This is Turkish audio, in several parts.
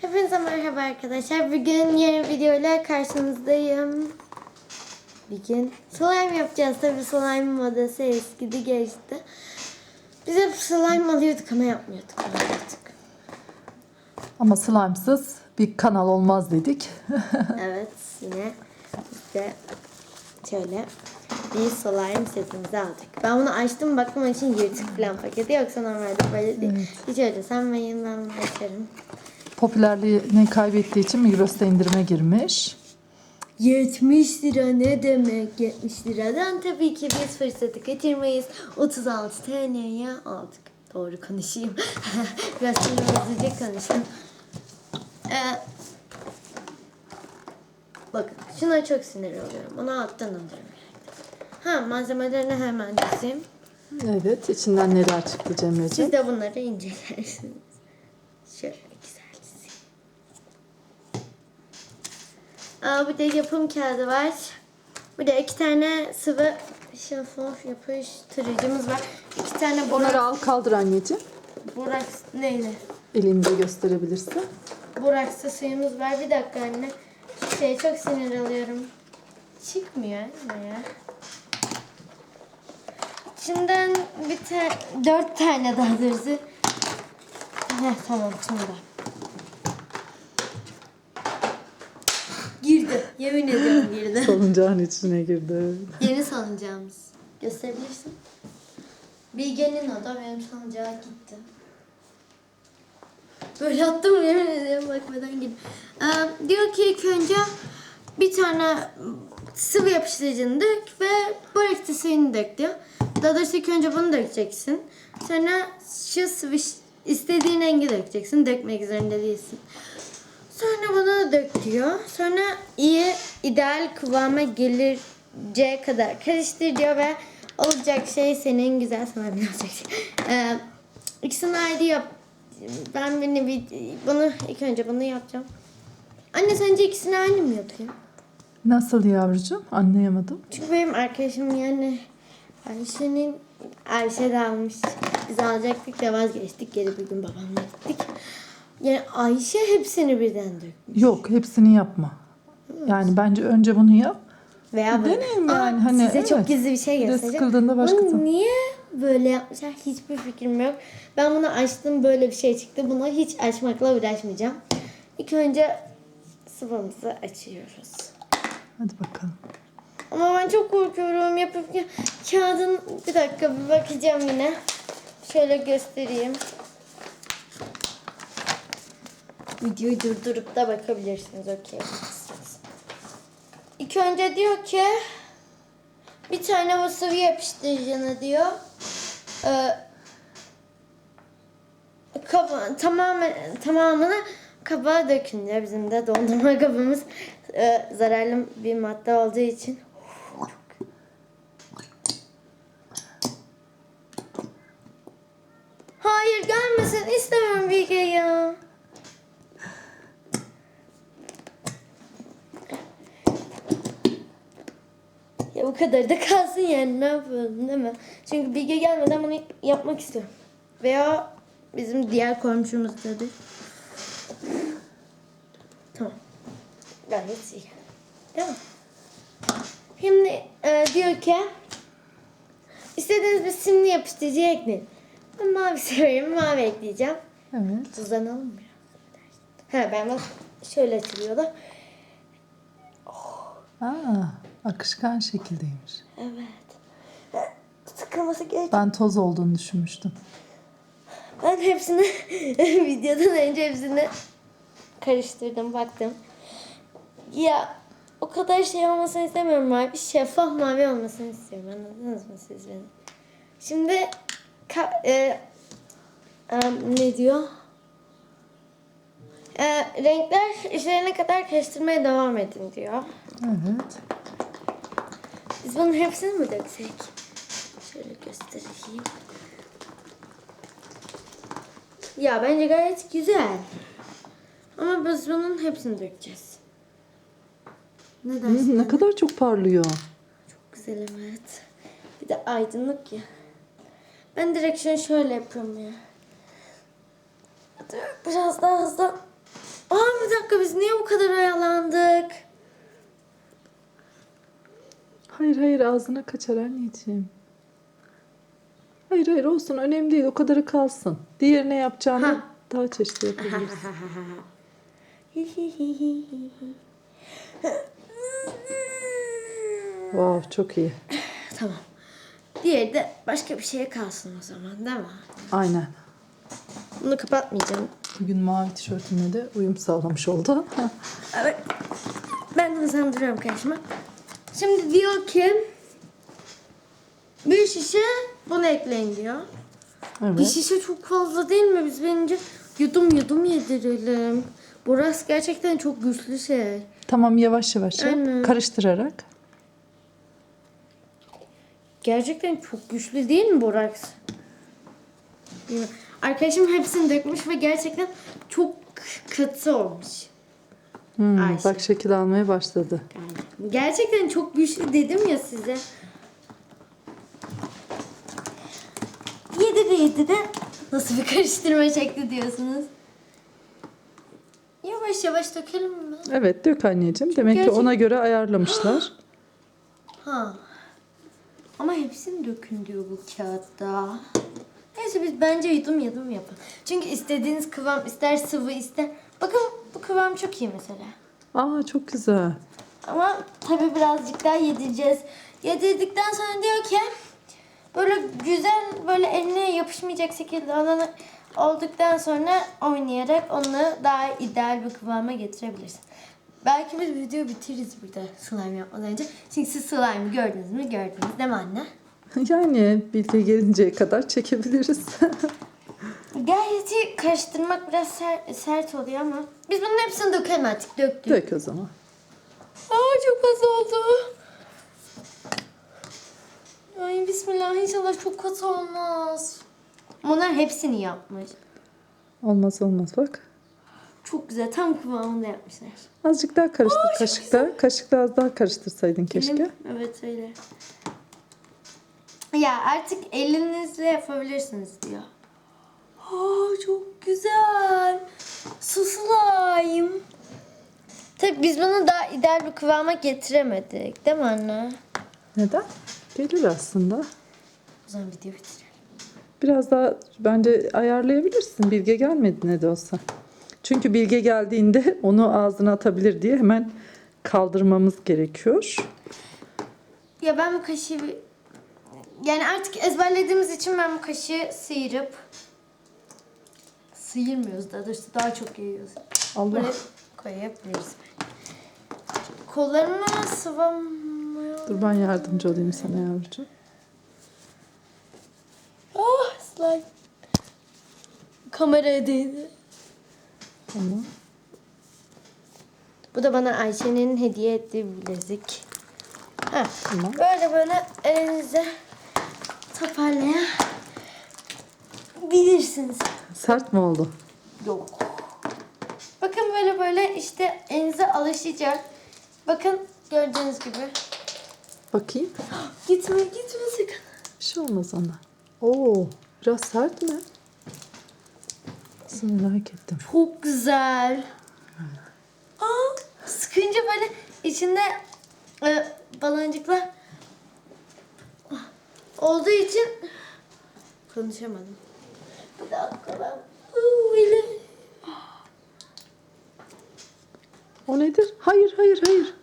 Hepinize merhaba arkadaşlar. Bugün yeni videoyla karşınızdayım. Bugün slime yapacağız. Tabii slime modası eskidi geçti. Biz hep slime alıyorduk ama yapmıyorduk. Alıyorduk. Ama slime'sız bir kanal olmaz dedik. evet yine de şöyle bir slime setimizi aldık. Ben bunu açtım onun için yırtık falan paketi yoksa normalde böyle değil. Hiç öyle sanmayın ben açarım. Popülerliğini kaybettiği için Migros'ta indirime girmiş. 70 lira ne demek? 70 liradan tabii ki biz fırsatı kaçırmayız. 36 TL'ye aldık. Doğru konuşayım. Biraz şimdi hızlıca konuşayım. Ee, bakın şuna çok sinir oluyorum. Onu alttan alıyorum. Ha malzemelerini hemen dizeyim Evet, içinden neler çıktı Cemre'ciğim? siz de bunları incelersiniz. Şöyle güzel dizeyim Aa, bir de yapım kağıdı var. Bir de iki tane sıvı şeffaf yapıştırıcımız var. İki tane borak, al kaldır anneciğim. borak neyle? Elinde gösterebilirsin. Boraksı suyumuz var. Bir dakika anne. Şu şeye çok sinir alıyorum. Çıkmıyor anne ya. İçinden bir tane, dört tane daha doğrusu. Heh, tamam şimdi. Girdi. Yemin ediyorum girdi. Salıncağın içine girdi. Yeni salıncağımız. Gösterebilirsin. Bilge'nin o da benim salıncağa gitti. Böyle attım yemin ediyorum bakmadan gitti. Ee, diyor ki ilk önce bir tane sıvı yapıştırıcını dök ve borekti suyunu dök diyor. Daha doğrusu ilk önce bunu dökeceksin. Sonra şu sıvı istediğin rengi dökeceksin. Dökmek zorunda değilsin. Sonra bunu da dök diyor. Sonra iyi ideal kıvama geleceği kadar karıştır diyor ve olacak şey senin güzel sana bir olacak şey. Ee, ikisini ayrı yap. Ben beni bir, bunu ilk önce bunu yapacağım. Anne sence ikisini aynı mı yapıyor? Nasıl yavrucuğum? Anlayamadım. Çünkü benim arkadaşım yani Ayşe'nin Ayşe de almış. Biz alacaktık da vazgeçtik. Geri bir gün babamla gittik. Yani Ayşe hepsini birden dökmüş. Yok, hepsini yapma. Yani bence önce bunu yap. Veya böyle. Deneyim Aa, yani, hani, size çok evet. gizli bir şey Bir de göstereceğim. sıkıldığında başka Bunu zaman. niye böyle yapmışlar hiçbir fikrim yok. Ben bunu açtım böyle bir şey çıktı. Bunu hiç açmakla uğraşmayacağım. İlk önce sıvımızı açıyoruz. Hadi bakalım. Ama ben çok korkuyorum yapıp ya- kağıdın bir dakika bir bakacağım yine. Şöyle göstereyim. Videoyu durdurup da bakabilirsiniz. Okey. İlk önce diyor ki bir tane sıvı yapıştırıcını diyor. Ee, kaba, tamamen, tamamını kabağa dökün diyor. Bizim de dondurma kabımız e, zararlı bir madde olduğu için. Hayır gelmesin istemem Bilge ya. Kadar da kalsın yani ne yapalım değil mi? Çünkü Bilge gelmeden bunu yapmak istiyorum. Veya bizim diğer komşumuz dedi. Tamam. Gayet iyi. Mi? Şimdi e, diyor ki istediğiniz bir simli yapıştırıcı ekleyin. Ben mavi severim. Mavi ekleyeceğim. Evet. Uzanalım mı? Ha ben bak şöyle açılıyor da. Aa, akışkan şekildeymiş. Evet. Sıkılması gerek. Ben toz olduğunu düşünmüştüm. Ben hepsini videodan önce hepsini karıştırdım baktım. Ya o kadar şey olmasını istemiyorum mavi. Şeffaf mavi olmasını istiyorum. Anladınız mı siz beni? Şimdi ka- e, e, ne diyor? E, renkler işlerine kadar karıştırmaya devam edin diyor. Evet. Biz bunun hepsini mi döksek? Şöyle göstereyim. Ya bence gayet güzel. Ama biz bunun hepsini dökeceğiz. Ne dersin? Hı, ne kadar çok parlıyor. Çok güzel evet. Bir de aydınlık ya. Ben direkt şunu şöyle yapıyorum ya. Dur, Biraz daha hızlı. dakika biz niye bu kadar oyalandık? Hayır hayır ağzına kaçar anneciğim. Hayır hayır olsun önemli değil o kadarı kalsın. Diğerine yapacağını Ha. daha çeşitli yapabiliriz. wow çok iyi. tamam. Diğeri de başka bir şeye kalsın o zaman değil mi? Aynen. Bunu kapatmayacağım. Bugün mavi tişörtümle de uyum sağlamış oldu. Evet. Ben hızlandırıyorum karışımı. Şimdi diyor ki bir şişe bunu ekleyin diyor. Bir evet. şişe çok fazla değil mi? Biz bence yudum yudum yedirelim. Burası gerçekten çok güçlü şey. Tamam yavaş yavaş yap. Aynen. Karıştırarak. Gerçekten çok güçlü değil mi Borax? Arkadaşım hepsini dökmüş ve gerçekten çok katı olmuş. Hmm, Ayşe. bak şekil almaya başladı. Yani gerçekten çok güçlü dedim ya size. Yedi de yedi de nasıl bir karıştırma şekli diyorsunuz? Yavaş yavaş dökelim mi? Evet dök anneciğim. Demek ki gerçek- ona göre ayarlamışlar. Ha. Ama hepsini dökün diyor bu kağıtta. Neyse biz bence yudum yudum yapın. Çünkü istediğiniz kıvam ister sıvı ister. Bakın bu kıvam çok iyi mesela. Aa çok güzel. Ama tabii birazcık daha yedireceğiz. Yedirdikten sonra diyor ki böyle güzel böyle eline yapışmayacak şekilde olanı olduktan sonra oynayarak onu daha ideal bir kıvama getirebilirsin. Belki biz videoyu bitiririz burada slime yapmadan önce. Çünkü siz slime'ı gördünüz mü? Gördünüz değil mi anne? Yani bilgi gelinceye kadar çekebiliriz. Gayet iyi karıştırmak biraz ser- sert oluyor ama biz bunun hepsini dökelim artık. Döktük. dök o zaman. Aa çok az oldu. Ay bismillah inşallah çok katı olmaz. Bunlar hepsini yapmış. Olmaz olmaz bak. Çok güzel tam kıvamında yapmışlar. Azıcık daha karıştır Aa, kaşıkla. Kaşıkla az daha karıştırsaydın keşke. Elim- evet öyle. Ya artık elinizle yapabilirsiniz diyor. Aa çok güzel. Su slime. Tabii biz bunu daha ideal bir kıvama getiremedik değil mi anne? Neden? Gelir aslında. O zaman video bitirelim. Biraz daha bence ayarlayabilirsin. Bilge gelmedi ne de olsa. Çünkü Bilge geldiğinde onu ağzına atabilir diye hemen kaldırmamız gerekiyor. Ya ben bu kaşığı yani artık ezberlediğimiz için ben bu kaşığı sıyırıp sıyırmıyoruz daha doğrusu daha çok yiyoruz. Allah. Böyle koyabiliriz. Kollarımı sıvamıyor. Dur ben yardımcı olayım sana yavrucuğum. Oh slime. Kameraya değdi. Tamam. Bu da bana Ayşe'nin hediye ettiği bilezik. Ha, Tamam. böyle böyle elinize toparlayabilirsiniz. Sert mi oldu? Yok. Bakın böyle böyle işte elinize alışacak. Bakın gördüğünüz gibi. Bakayım. Gitme gitme sakın. Bir şey olmaz ona. Oo, biraz sert mi? Nasıl merak ettim. Çok güzel. Aa, sıkınca böyle içinde e, baloncuklar olduğu için konuşamadım. Bir dakika ben O nedir? Hayır, hayır, hayır.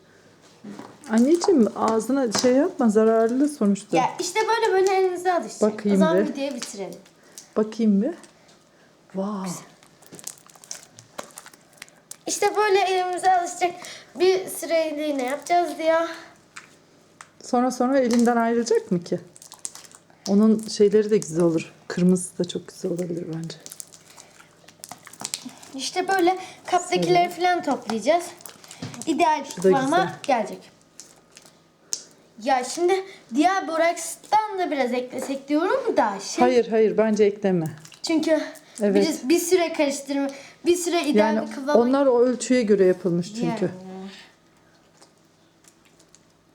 Anneciğim ağzına şey yapma zararlı sonuçta. ya işte böyle böyle elinize alışacak. Bakayım o zaman bir. videoyu bitirelim. Bakayım bir. Wow. İşte böyle elimize alışacak. Bir süreliğine yapacağız diyor. Sonra sonra elinden ayrılacak mı ki? Onun şeyleri de güzel olur. Kırmızısı da çok güzel olabilir bence. İşte böyle kaptakileri falan toplayacağız. İdeal bir Şu da kıvama güzel. gelecek. Ya şimdi diğer borakstan da biraz eklesek diyorum da şey. Hayır hayır bence ekleme. Çünkü Evet. bir, bir süre karıştırma, bir süre ideal Yani bir kıvama onlar o ölçüye göre yapılmış çünkü. Yani.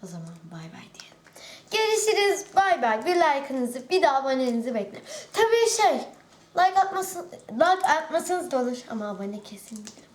O zaman bay bay diyelim. Görüşürüz. Bay bay. Bir like'ınızı, bir de abonenizi beklerim. Tabii şey, like atmasın, like atmasanız da olur ama abone kesinlikle.